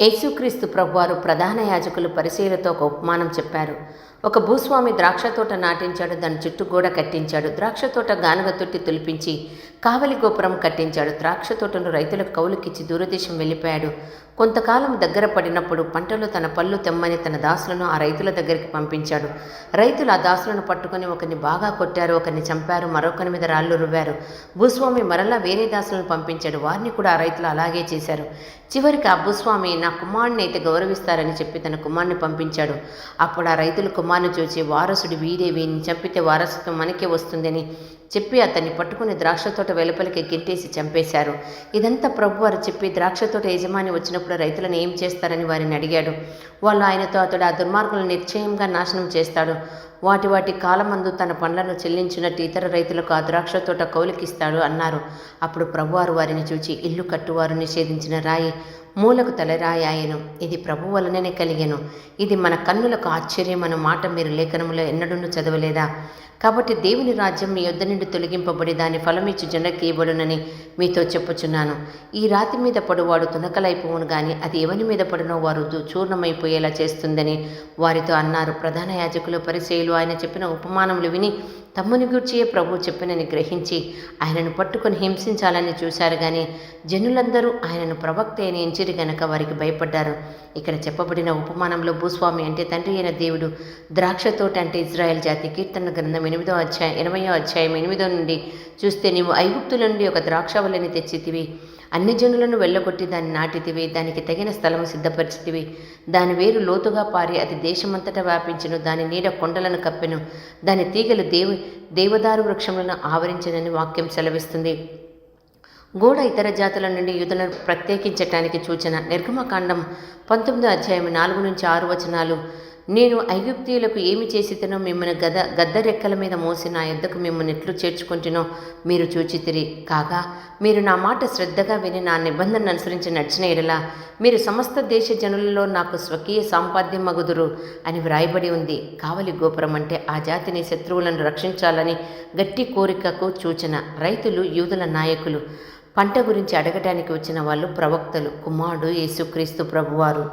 యేసుక్రీస్తు ప్రభువారు ప్రధాన యాజకులు పరిశీలతో ఒక ఉపమానం చెప్పారు. ఒక భూస్వామి ద్రాక్ష తోట నాటించాడు దాని చుట్టూ గోడ కట్టించాడు. ద్రాక్ష తోట గానుగ తొట్టి తులిపించి కావలి గోపురం కట్టించాడు. ద్రాక్ష తోటను రైతులకు కౌలుకిచ్చి దూరదేశం వెళ్ళిపోయాడు. కొంతకాలం దగ్గర పడినప్పుడు పంటలు తన పళ్ళు తెమ్మని తన దాసులను ఆ రైతుల దగ్గరికి పంపించాడు. రైతులు ఆ దాసులను పట్టుకొని ఒకరిని బాగా కొట్టారు ఒకరిని చంపారు మరొకరి మీద రాళ్ళు రువ్వారు. భూస్వామి మరలా వేరే దాసులను పంపించాడు. వారిని కూడా ఆ రైతులు అలాగే చేశారు. చివరికి ఆ భూస్వామి నా కుమారుని అయితే గౌరవిస్తారని చెప్పి తన కుమారుని పంపించాడు. అప్పుడు ఆ రైతులు కుమారుని చూసి వారసుడు వీరే వీరిని చంపితే వారసత్వం మనకే వస్తుందని చెప్పి అతన్ని పట్టుకుని ద్రాక్ష తోట వెలుపలికి గిట్టేసి చంపేశారు. ఇదంతా ప్రభు వారు చెప్పి ద్రాక్ష తోట యజమాని వచ్చినప్పుడు రైతులను ఏం చేస్తారని వారిని అడిగాడు. వాళ్ళు ఆయనతో అతడు ఆ దుర్మార్గులను నిశ్చయంగా నాశనం చేస్తాడు. వాటి వాటి కాలమందు తన పండ్లను చెల్లించినట్టు ఇతర రైతులకు ఆ ద్రాక్ష తోట కౌలికిస్తాడు అన్నారు. అప్పుడు ప్రభువారు వారిని చూచి ఇల్లు కట్టువారు నిషేధించిన రాయి మూలకు తలరాయాయను. ఇది ప్రభు వలననే కలిగెను. ఇది మన కన్నులకు ఆశ్చర్యం అన్న మాట మీరు లేఖనములో ఎన్నడూ చదవలేదా? కాబట్టి దేవుని రాజ్యం మీ యొద్ద నుండి తొలగింపబడి దాని ఫలమిచ్చు జనకి ఇవ్వడునని మీతో చెప్పుచున్నాను. ఈ రాతి మీద పడువాడు తునకలైపోవును గాని అది ఎవని మీద పడునో వారు చూర్ణమైపోయేలా చేస్తుందని వారితో అన్నారు. ప్రధాన యాజకులు పరిచయులు ఆయన చెప్పిన ఉపమానములు విని తమ్ముని గూర్చియే ప్రభు చెప్పినని గ్రహించి ఆయనను పట్టుకొని హింసించాలని చూశారు కానీ జనులందరూ ఆయనను ప్రవక్త అని ఎంచిరి గనక వారికి భయపడ్డారు. ఇక్కడ చెప్పబడిన ఉపమానంలో భూస్వామి అంటే తండ్రి అయిన దేవుడు. ద్రాక్ష తోట అంటే ఇజ్రాయెల్ జాతి కీర్తన గ్రంథం ఎనిమిదో అధ్యాయం ఎనభయో అధ్యాయం ఎనిమిదో నుండి చూస్తే నీవు ఐగుప్తుల నుండి ఒక ద్రాక్షవల్లిని తెచ్చితివి. అన్ని జనులను వెళ్ళగొట్టి దాన్ని నాటితివి. దానికి తగిన స్థలము సిద్ధపరిచితివి. దాని వేరు లోతుగా పారి అది దేశమంతటా వ్యాపించను. దాని నీడ కొండలను కప్పెను. దాని తీగలు దేవు దేవదారు వృక్షములను ఆవరించనని వాక్యం సెలవిస్తుంది. గూడ ఇతర జాతుల నుండి యూదులను ప్రత్యేకించటానికి సూచన. నిర్గమకాండం పంతొమ్మిదో అధ్యాయం నాలుగు నుంచి ఆరు వచనాలు. నేను ఐగుప్తీయులకు ఏమి చేసితేనో మిమ్మల్ని గద గద్ద రెక్కల మీద మోసి నా యొద్దకు మిమ్మల్ని ఎట్లు చేర్చుకుంటునో మీరు చూచితిరి. కాగా మీరు నా మాట శ్రద్ధగా విని నా నిబంధనను అనుసరించి నడిచిన ఎడల మీరు సమస్త దేశ జనులలో నాకు స్వకీయ సాంపాద్యం మగుదురు అని వ్రాయబడి ఉంది. కావలి గోపురం అంటే ఆ జాతిని శత్రువులను రక్షించాలని గట్టి కోరికకు సూచన. రైతులు యూదుల నాయకులు పంట గురించి అడగటానికి వచ్చిన వాళ్ళు ప్రవక్తలు కుమారుడు యేసుక్రీస్తు ప్రభువారు.